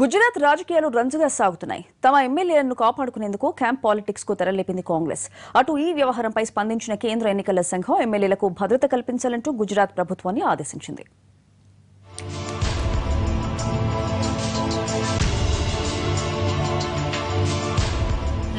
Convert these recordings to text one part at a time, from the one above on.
గుజరాత్ రాజకీయాలు రంజుగా సాగుతున్నాయి. తమ ఎమ్మెల్యేలను కాపాడుకునేందుకు క్యాంప్ పాలిటిక్స్కు తెరలేపింది కాంగ్రెస్. అటు ఈ వ్యవహారంపై స్పందించిన కేంద్ర ఎన్నికల సంఘం ఎమ్మెల్యేలకు భద్రత కల్పించాలంటూ గుజరాత్ ప్రభుత్వాన్ని ఆదేశించింది.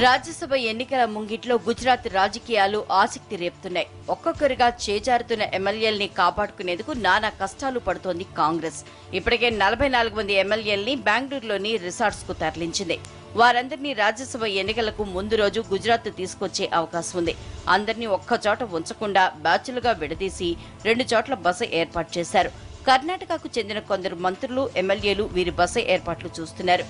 రాజ్యసభ ఎన్నికల ముంగిట్లో గుజరాత్ రాజకీయాలు ఆసక్తి రేపుతున్నాయి. ఒక్కొక్కరిగా చేజారుతున్న ఎమ్మెల్యేల్ని కాపాడుకునేందుకు నానా కష్టాలు పడుతోంది కాంగ్రెస్. ఇప్పటికే నలభై నాలుగు మంది ఎమ్మెల్యేల్ని బెంగళూరులోని రిసార్ట్స్కు తరలించింది. వారందరినీ రాజ్యసభ ఎన్నికలకు ముందు రోజు గుజరాత్ తీసుకొచ్చే అవకాశం ఉంది. అందరినీ ఒక్కచోట ఉంచకుండా బ్యాచ్లుగా విడదీసి రెండు చోట్ల బస ఏర్పాటు చేశారు. కర్ణాటకకు చెందిన కొందరు మంత్రులు ఎమ్మెల్యేలు వీరి బస ఏర్పాట్లు చూస్తున్నారు.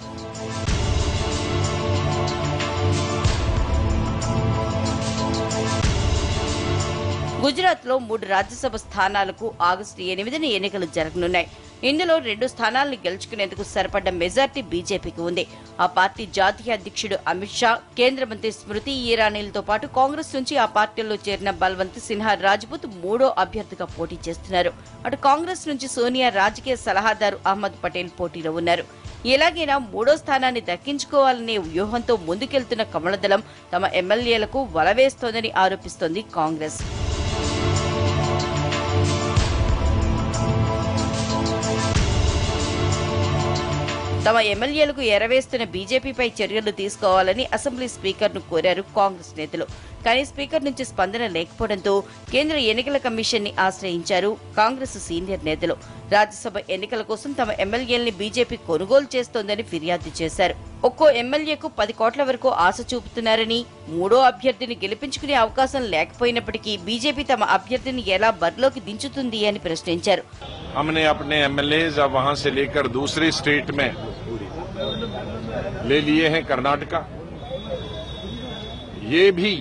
గుజరాత్లో మూడు రాజ్యసభ స్థానాలకు ఆగస్టు ఎనిమిదిన ఎన్నికలు జరగనున్నాయి. ఇందులో రెండు స్థానాలను గెలుచుకునేందుకు సరిపడ్డ మెజార్టీ బీజేపీకి ఉంది. ఆ పార్టీ జాతీయ అధ్యక్షుడు అమిత్ షా కేంద్ర మంత్రి స్మృతి ఇరానీలతో పాటు కాంగ్రెస్ నుంచి ఆ పార్టీలో చేరిన బల్వంత్ సిన్హా రాజ్పుత్ మూడో అభ్యర్థిగా పోటీ చేస్తున్నారు. అటు కాంగ్రెస్ నుంచి సోనియా రాజకీయ సలహాదారు అహ్మద్ పటేల్ పోటీలో ఉన్నారు. ఎలాగైనా మూడో స్థానాన్ని దక్కించుకోవాలనే వ్యూహంతో ముందుకెళ్తున్న కమలదళం తమ ఎమ్మెల్యేలకు వలవేస్తోందని ఆరోపిస్తోంది కాంగ్రెస్. తమ ఎమ్మెల్యేలకు ఎరవేస్తున్న బీజేపీపై చర్యలు తీసుకోవాలని అసెంబ్లీ స్పీకర్ను కోరారు కాంగ్రెస్ నేతలు కానీ స్పీకర్ నుంచి స్పందన లేకపోవడంతో కేంద్ర ఎన్నికల కమిషన్ ని ఆశ్రయించారు కాంగ్రెస్ సీనియర్ నేతలు రాజ్యసభ ఎన్నికల కోసం తమ ఎమ్మెల్యేల్ని బీజేపీ కొనుగోలు చేస్తోందని ఫిర్యాదు చేశారు ఒక్కో ఎమ్మెల్యేకు పది కోట్ల వరకు ఆశ చూపుతున్నారని మూడో అభ్యర్థిని గెలిపించుకునే అవకాశం లేకపోయినప్పటికీ బీజేపీ తమ అభ్యర్థిని ఎలా బరిలోకి దించుతుంది అని ప్రశ్నించారు हमने अपने एमएलए अब वहां से लेकर दूसरे स्टेट में ले लिए हैं कर्नाटका। ये भी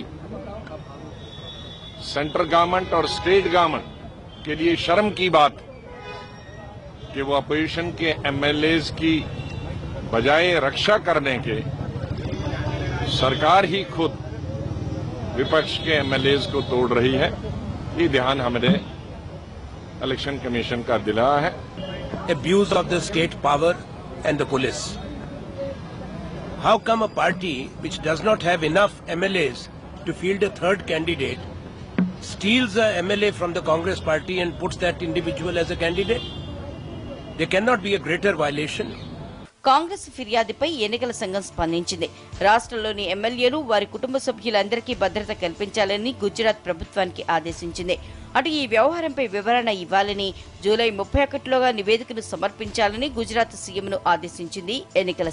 सेंट्रल गवर्नमेंट और स्टेट गवर्नमेंट के लिए शर्म की बात कि वो अपोजिशन के एमएलए की बजाय रक्षा करने के सरकार ही खुद विपक्ष के एमएलए को तोड़ रही है। ये ध्यान हमने इलेक्शन कमीशन का दिलाया है। Abuse of the state power and the police. How come a party which does not have enough MLAs to field a third candidate steals a MLA from the Congress party and puts that individual as a candidate? There cannot be a greater violation. Congress ఫిర్యాదుపై ఎన్నికల సంఘం స్పందించింది రాష్ట్రంలోని ఎమ్మెల్యేలు వారి కుటుంబ సభ్యులందరికీ భద్రత కల్పించాలని గుజరాత్ ప్రభుత్వానికి ఆదేశించింది అటు ఈ వ్యవహారంపై వివరణ ఇవ్వాలని జూలై ముప్పై ఒకటిలోగా నివేదికను సమర్పించాలని గుజరాత్ సీఎంను ఆదేశించింది ఎన్నికల